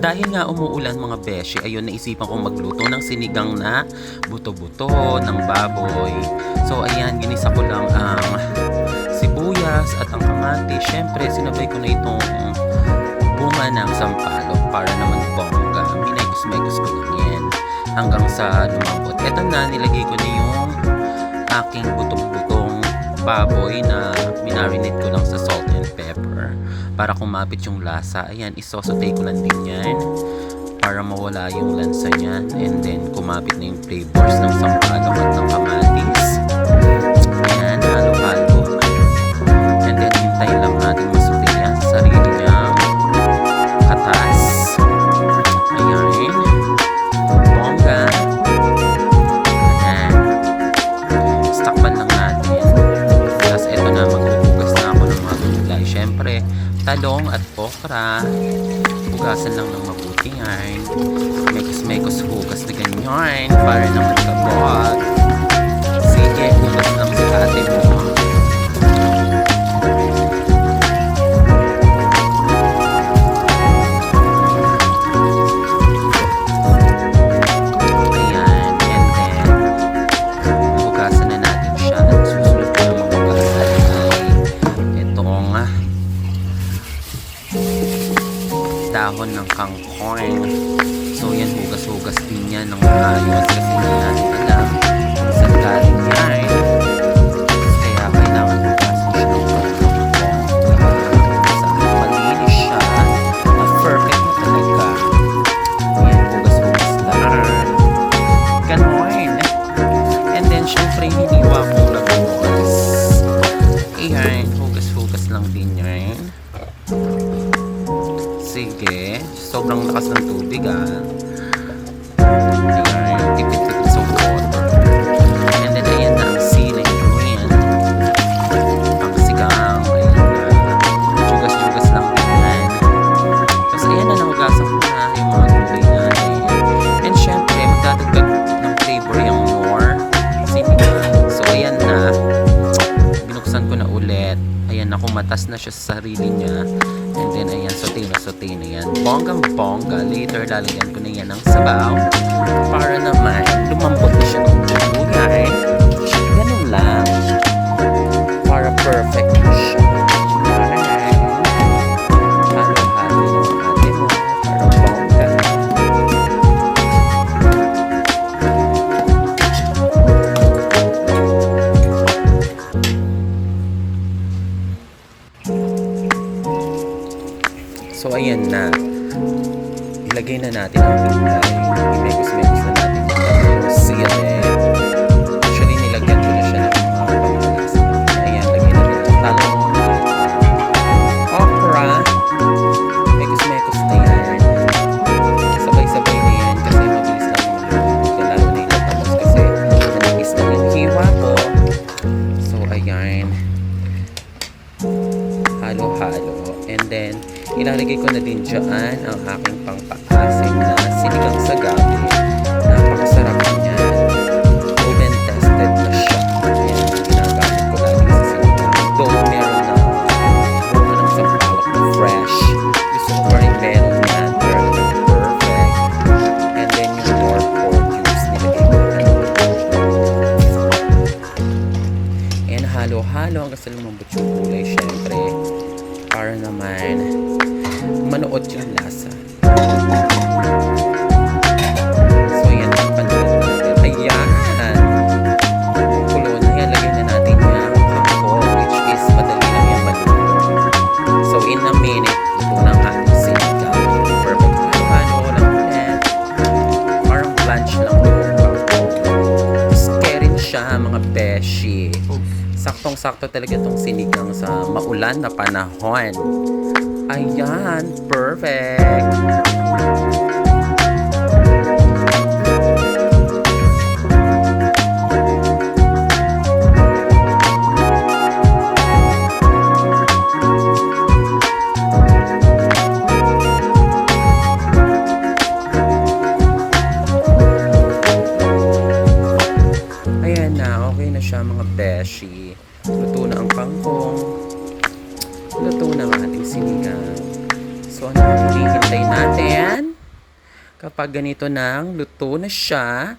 Dahil nga umuulan mga beshi, ayun naisipan kong magluto ng sinigang na buto-buto ng baboy. So ayan, ginisa ko lang ang sibuyas at ang kamatis. Siyempre, sinabay ko na itong bunga ng sampalok para naman bongga. Minegos-megos ko lang yan hanggang sa lumambot. Eto na, nilagay ko na yung aking butong-butong baboy na minarinate ko lang sa salt pepper para kumapit yung lasa. Ayan, isosote ko lang din yan para mawala yung lansa niyan and then kumapit na yung flavors ng sampalok at ng kamatis. Talong at okra. Hugasan lang ng mabuti yan. Mekos-mekos hugas na ganyan para naman kabog. Dahon ng kangkong. So yan, hugas-hugas din yan ng maayos kasi hindi natin ayan na, binuksan ko na ulit. Ayan na, kumatas na siya sa sarili niya. And then ayan, na yan. Bonggang bongga. Later, lalagyan ko na yan ng sabaw. Para naman, So ayan na. Ilagay na natin ang gulay. Imekos-mekos na ilalagay ko na din dyan ang aking pangpaasim na sinigang sa gabi. Napakasarap niya. Oven tested na siya. Yan ang ginagamit ko lagi sa sinigang. Though meron na bunga ng sampalok na fresh. Gusto ko rin meron yan. Pero perfect. And then yung more pork na. And halo-halo hanggang sa lumambot yung manuot yung lasa. Na yan. Na. So, in a minute, luto na ang ating sinigang. Perfect. Ulit. Parang blanch lang yung kangkong. Scarin siya, mga beshi. Saktong-sakto talaga itong sinigang sa maulan na panahon. Ayan, perfect! Kapag ganito nang luto na siya,